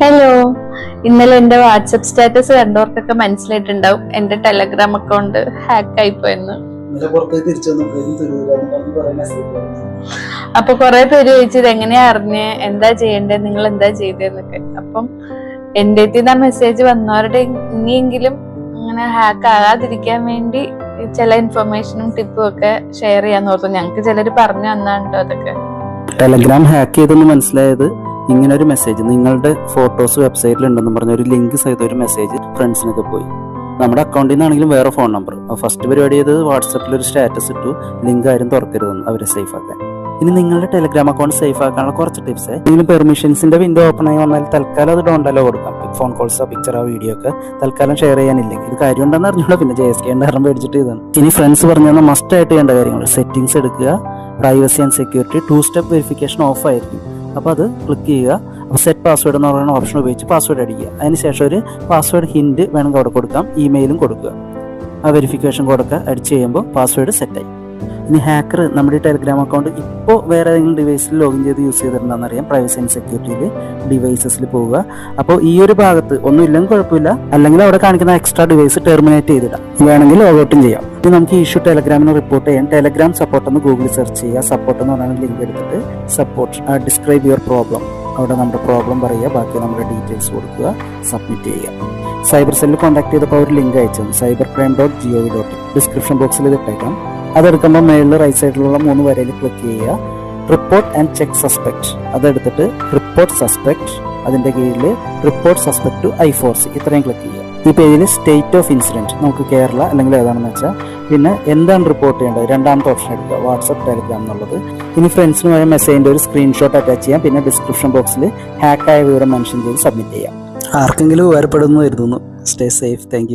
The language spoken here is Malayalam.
ഹലോ ഇന്നലെ എന്റെ വാട്സപ്പ് സ്റ്റാറ്റസ് കണ്ടവർക്കൊക്കെ മനസ്സിലായിട്ടുണ്ടാവും. എന്റെ ടെലഗ്രാം അക്കൗണ്ട് ഹാക്ക് ആയി പോയെന്ന് അപ്പൊ കൊറേ പേര് ചോദിച്ചത് എങ്ങനെയാ അറിഞ്ഞ്? എന്താ ചെയ്യണ്ടേ? നിങ്ങൾ എന്താ ചെയ്തേന്നൊക്കെ. അപ്പം എന്റെ അടുത്ത് ആ മെസ്സേജ് വന്നവരുടെ ഇനിയെങ്കിലും അങ്ങനെ ഹാക്ക് ആകാതിരിക്കാൻ വേണ്ടി ചില ഇൻഫർമേഷനും ടിപ്പും ഒക്കെ ഷെയർ ചെയ്യാന്ന് ഓർത്തു. ഞങ്ങൾക്ക് ചിലർ പറഞ്ഞു തന്നാണ്ടോ അതൊക്കെ. ടെലഗ്രാം ഹാക്ക് ചെയ്തെന്ന് മനസ്സിലായത് ഇങ്ങനെ ഒരു മെസ്സേജ് നിങ്ങളുടെ ഫോട്ടോസ് വെബ്സൈറ്റിൽ ഉണ്ടെന്ന് പറഞ്ഞ ഒരു ലിങ്ക് സഹിത ഒരു മെസ്സേജ് ഫ്രണ്ട്സിനൊക്കെ പോയി. നമ്മുടെ അക്കൗണ്ടിൽ നിന്നാണെങ്കിലും വേറെ ഫോൺ നമ്പർ ഫസ്റ്റ് പരിപാടി ചെയ്തത് വാട്സപ്പിൽ ഒരു സ്റ്റാറ്റസ് ഇട്ടു. ലിങ്ക് ആരും തുറക്കരുതെന്ന് അവരെ സേഫ് ആക്കാൻ. ഇനി നിങ്ങളുടെ ടെലിഗ്രാം അക്കൗണ്ട് സേഫ് ആക്കാനുള്ള കുറച്ച് ടിപ്സ് ഇതിന് പെർമിഷൻസിന്റെ വിൻഡോ ഓപ്പൺ ആയി വന്നാൽ തൽക്കാലം അത് ഡോണ്ടല്ലോ കൊടുക്കാം. ഫോൺ കോൾസോ പിക്ചറോ വീഡിയോ ഒക്കെ തൽക്കാലം ഷെയർ ചെയ്യാനില്ലെങ്കിൽ. ഇത് കാര്യം ഉണ്ടെന്ന് അറിഞ്ഞോളൂ പിന്നെ ജെ എസ് കെ കാരണം പേടിച്ചിട്ട് ഇതാണ്. ഇനി ഫ്രണ്ട്സ് പറഞ്ഞു തന്ന മസ്റ്റ് ആയിട്ട് ചെയ്യേണ്ട കാര്യങ്ങൾ. സെറ്റിംഗ്സ് എടുക്കുക. Privacy and security two step verification off ആയിരിക്കും. അപ്പോൾ അത് ക്ലിക്ക് ചെയ്യുക. അപ്പോൾ സെറ്റ് പാസ്വേഡ് എന്ന് പറയുന്ന ഓപ്ഷൻ ഉപയോഗിച്ച് പാസ്വേഡ് അടിക്കുക അതിനുശേഷം ഒരു പാസ്വേഡ് ഹിന്റ് വേണമെങ്കിൽ അവിടെ കൊടുക്കാം. ഇമെയിലും കൊടുക്കുക. ആ വെരിഫിക്കേഷൻ കൊടുക്കുക അടിച്ച് കഴിയുമ്പോൾ പാസ്വേഡ് സെറ്റായി ഇനി ഹാക്കർ നമ്മുടെ ടെലിഗ്രാം അക്കൗണ്ട് ഇപ്പോൾ വേറെ ഏതെങ്കിലും ഡിവൈസിൽ ലോഗിൻ ചെയ്ത് യൂസ് ചെയ്തിട്ടുണ്ടെന്ന് അറിയാം. പ്രൈവസി ആൻഡ് സെക്യൂരിറ്റിയിൽ ഡിവൈസസിൽ പോവുക. അപ്പോൾ ഈ ഒരു ഭാഗത്ത് ഒന്നും ഇല്ലെങ്കിൽ കുഴപ്പമില്ല. അല്ലെങ്കിൽ അവിടെ കാണിക്കുന്ന എക്സ്ട്രാ ഡിവൈസ് ടെർമിനേറ്റ് ചെയ്തിടാം. വേണമെങ്കിൽ ലോഗൗട്ടും ചെയ്യാം. ഇനി നമുക്ക് ഇഷ്യൂ ടെലഗ്രാമിന് റിപ്പോർട്ട് ചെയ്യാം. ടെലഗ്രാം സപ്പോർട്ട് എന്ന് ഗൂഗിൾ സെർച്ച് ചെയ്യുക. സപ്പോർട്ട് എന്ന് പറയുന്ന ലിങ്ക് എടുത്തിട്ട് സപ്പോർട്ട് ഡിസ്ക്രൈബ് യുവർ പ്രോബ്ലം അവിടെ നമ്മുടെ പ്രോബ്ലം പറയുക. ബാക്കി നമ്മുടെ ഡീറ്റെയിൽസ് കൊടുക്കുക. സബ്മിറ്റ് ചെയ്യുക. സൈബർ സെല്ലിൽ കോൺടാക്ട് ചെയ്തപ്പോൾ ഒരു ലിങ്ക് അയച്ചു. Cyber crime dot G O dot description ബോക്സിൽ ഇത് ഇട്ടേക്കാം. അതെടുക്കുമ്പോൾ മേളിൽ റൈറ്റ് സൈഡിലുള്ള മൂന്ന് വരയിൽ ക്ലിക്ക് ചെയ്യുക. റിപ്പോർട്ട് ആൻഡ് ചെക്ക് സസ്പെക്ട് അതെടുത്തിട്ട് റിപ്പോർട്ട് സസ്പെക്ട് അതിന്റെ കീഴിൽ report suspect to I force ഇത്രയും ക്ലിക്ക് ചെയ്യുക. ഈ പേജിൽ സ്റ്റേറ്റ് ഓഫ് ഇൻസിഡന്റ് നമുക്ക് കേരള അല്ലെങ്കിൽ ഏതാണെന്ന് വെച്ചാൽ പിന്നെ എന്താണ് റിപ്പോർട്ട് ചെയ്യേണ്ടത്? രണ്ടാമത്തെ ഓപ്ഷൻ എടുക്കുക. വാട്സപ്പ് ടെലിഗ്രാം എന്നുള്ളത്. ഇനി ഫ്രണ്ട്സിന് വരെ മെസ്സേജിന്റെ ഒരു സ്ക്രീൻഷോട്ട് അറ്റാച്ച് ചെയ്യാം. പിന്നെ ഡിസ്ക്രിപ്ഷൻ ബോക്സിൽ ഹാക്കായ വിവരം മെൻഷൻ ചെയ്ത് സബ്മിറ്റ് ചെയ്യാം. ആർക്കെങ്കിലും ഉപകാരപ്പെടുന്നു സ്റ്റേ സേഫ് താങ്ക്